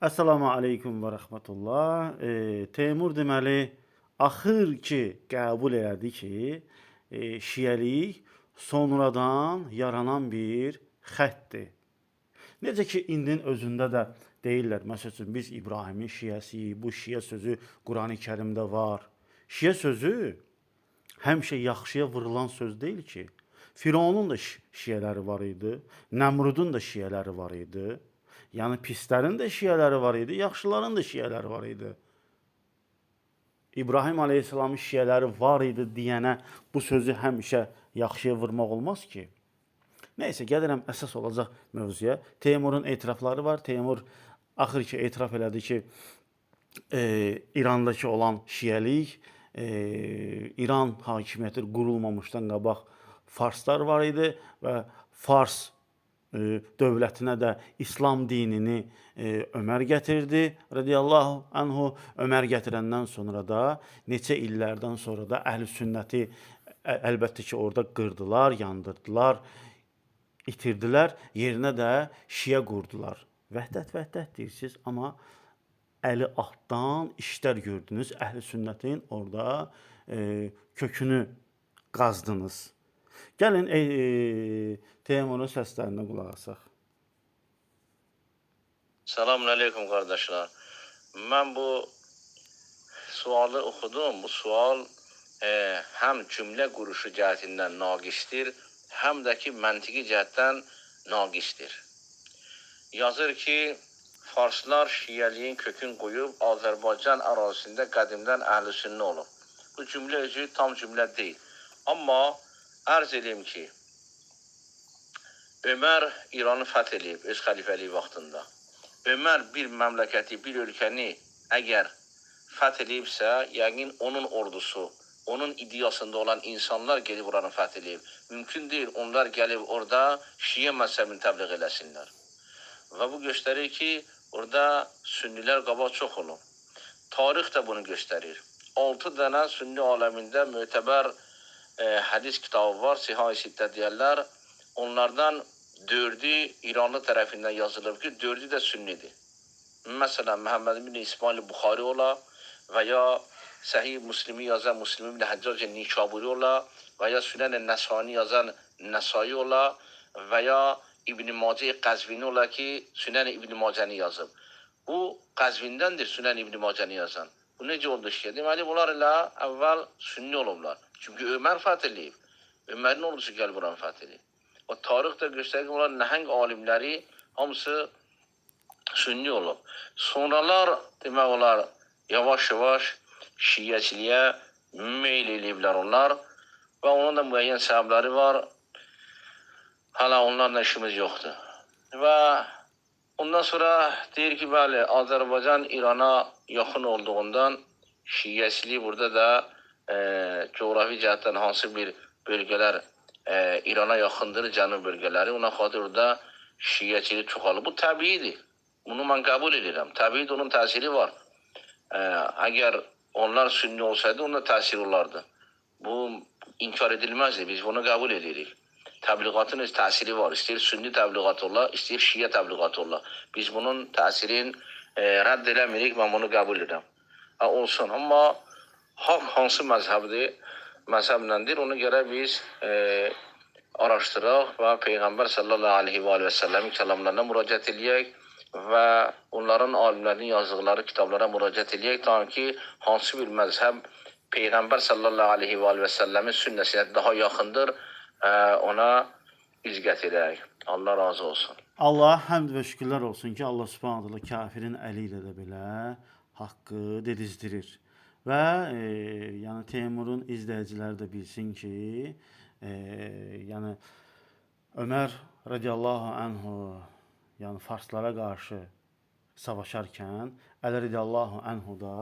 Assalamu aleykum və rəhmətullah. E, Teymur deməli axır ki qəbul elədi ki, e, şiəlik sonradan yaranan bir xəttdir. Necə ki indin özündə də deyirlər, məsəl üçün biz İbrahimin şiəsiyik. Bu şiə sözü Qurani-Kərimdə var. Şiə sözü həmişə yaxşıya vurulan söz deyil ki. Fironun da şi- şiələri var idi, Nəmrudun da şiələri var idi. Yəni pislərin də şiələri var idi, yaxşıların da şiələri var idi. İbrahim Aleyhisselamın şiələri var idi deyənə bu sözü həmişə yaxşıya vurmaq olmaz ki. Nəysə, gəlirəm əsas olacaq mövzuya. Teymurun etirafları var. Teymur axır ki etiraf elədi ki, e, İrandakı olan şiəlik, e, İran hakimiyyəti qurulmamışdan qabaq Farslar var idi və Fars dövlətinə də İslam dinini e, Ömər gətirdi radiyallahu anhu. Ömər gətirəndən sonra da neçə illərdən sonra da əhl-sünnəti ə- əlbəttə ki, orada qırdılar, yandırdılar, itirdilər. Yerinə də şiə qurdular. Vəhdət, vəhdət deyirsiniz, amma əli altdan işlər gördünüz. Əhl-sünnətin orada e, kökünü qazdınız. Gəlin e, e, Teymurun səslərinə qulaq asaq. Selamun aleyküm qardaşlar. Mən bu sualı oxudum. Bu sual e, həm cümlə quruşu cəhətindən naqişdir, həm də ki məntiqi cəhətdən naqişdir. Yazır ki, Farslar şiəliyin kökün qoyub Azərbaycan ərazisində qədimdən əhlüsünnə olub. Bu cümlə özü tam cümlə deyil. Amma arz edeyim ki Ömer İran'ı fəth edib öz xəlifəliyi vaxtında. Ömer bir məmləkəti, bir ölkəni əgər fəth edibsə, yəqin onun ordusu, onun ideyasında olan insanlar gelib oranı fəth edib. Mümkün deyil onlar gəlib orada Şiə məzhəbini təbliğ eləsinlər. Və bu göstərir ki, orada sünnilər qabaq çox olub. Tarix də bunu göstərir. 6 dənə sünni aləmində mötəbər e, hədis kitabı var, Sihah-ı Sittə deyərlər. Onlardan dördü İranlı tərəfindən yazılıb ki, dördü də sünnidir. Məsələn, Məhəmməd ibn İsmail Buxari ola və ya Səhih Müslimi yazan Müslim ibn Həccac Nişaburi ola və ya Sünən Nəsani yazan Nəsai ola və ya İbn Macə Qəzvini ola ki, Sünən İbn Macəni yazıb. Bu Qəzvindəndir Sünən İbn Macəni yazan. Bu necə oldu ki? Deməli bunlar elə əvvəl sünni olublar. Çünki Ömər fəth eləyib. Ömərin ordusu gəlib buranı fəth eləyib. O tarix də göstərir ki, onlar nəhəng alimləri hamısı sünni olub. Sonralar demək olar yavaş-yavaş şiəçiliyə meyl eləyiblər onlar və onun da müəyyən səbəbləri var. Hala onlarla işimiz yoxdur. Və ondan sonra deyir ki, bəli, Azərbaycan İrana yaxın olduğundan şiəçilik burada da e, coğrafi cəhətdən hansı bir bölgələr e, İrana yaxındır, cənub bölgələri. Ona xatir orada şiəçilik çoxalır. Bu təbiidir. Bunu mən qəbul edirəm. Təbii onun təsiri var. E, əgər onlar sünni olsaydı, onun da təsiri olardı. Bu inkar edilməzdi. Biz bunu qəbul edirik. Təbliğatın öz var. İstəyir sünni təbliğat ola, istəyir şiə təbliğat ola. Biz bunun təsirin e, rədd eləmirik. Mən bunu qəbul edirəm. Ha, olsun. Amma haqq hansı məzhəbdir? Məzhəbləndir. Ona görə biz e, araşdıraq və Peyğəmbər sallallahu aleyhi və, və səlləmin kəlamlarına müraciət eləyək və onların alimlərinin yazdıqları kitablara müraciət eləyək ta ki, hansı bir məzhəb Peyğəmbər sallallahu aleyhi və, və səlləmin sünnəsinə daha yaxındır, ə, ona üz gətirək. Allah razı olsun. Allah həmd və şükürlər olsun ki, Allah Subhanahu kafirin əli ilə də belə haqqı dedizdirir. Və e, yəni Teymurun izləyiciləri də bilsin ki, e, yəni Ömər radiyallahu anhu yəni farslara qarşı savaşarkən Əli radiyallahu anhu da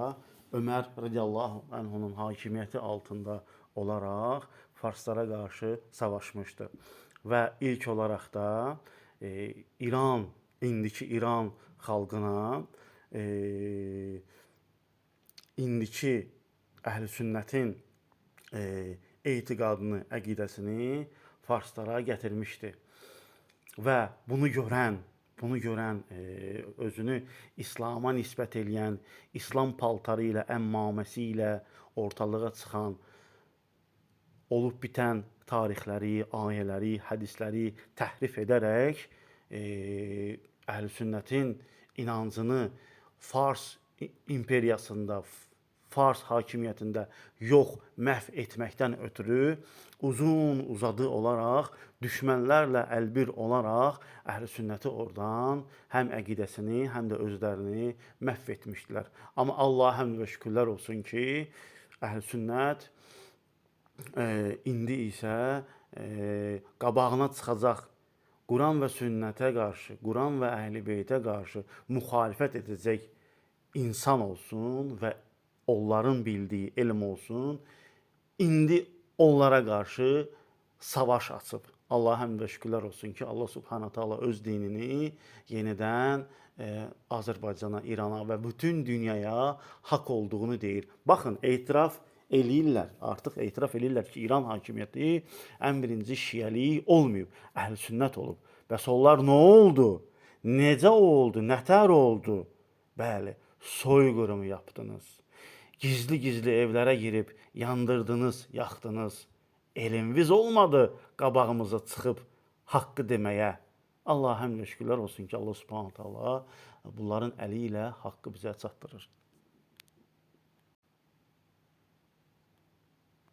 Ömər radiyallahu anhunun hakimiyyəti altında olaraq farslara qarşı savaşmışdı. Və ilk olaraq da e, İran, indiki İran xalqına e, indiki əhl-sünnətin e, etiqadını, əqidəsini farslara gətirmişdi. Və bunu görən bunu görən, e, özünü İslam'a nisbət eləyən, İslam paltarı ilə, əmmaməsi ilə ortalığa çıxan, olub bitən tarixləri, ayələri, hədisləri təhrif edərək e, Əhlüsünnətin inancını Fars imperiyasında, Fars hakimiyyətində yox məhv etməkdən ötürü uzun uzadı olaraq düşmənlərlə əlbir olaraq Əhlüsünnəti oradan həm əqidəsini, həm də özlərini məhv etmişdilər. Amma Allaha həmd və şükürlər olsun ki, Əhlüsünnət e, indi isə e, qabağına çıxacaq Quran və sünnətə qarşı, Quran və Əhlibeytə qarşı müxalifət edəcək insan olsun və onların bildiyi elm olsun. İndi onlara qarşı savaş açıb. Allah həmd və şükürlər olsun ki, Allah Subhanahu taala öz dinini yenidən e, Azərbaycana, İrana və bütün dünyaya haqq olduğunu deyir. Baxın, etiraf eləyirlər. Artıq etiraf eləyirlər ki, İran hakimiyyəti ən birinci şiəlik olmayıb, əhl-sünnət olub. Bəs onlar nə oldu? Necə oldu? Nətər oldu? Bəli, soyqırımı yapdınız. Gizli-gizli evlərə girib yandırdınız, yaxdınız. Elminiz olmadı qabağımıza çıxıb haqqı deməyə. Allah həmd şükürlər olsun ki, Allah Subhanahu taala bunların əli ilə haqqı bizə çatdırır.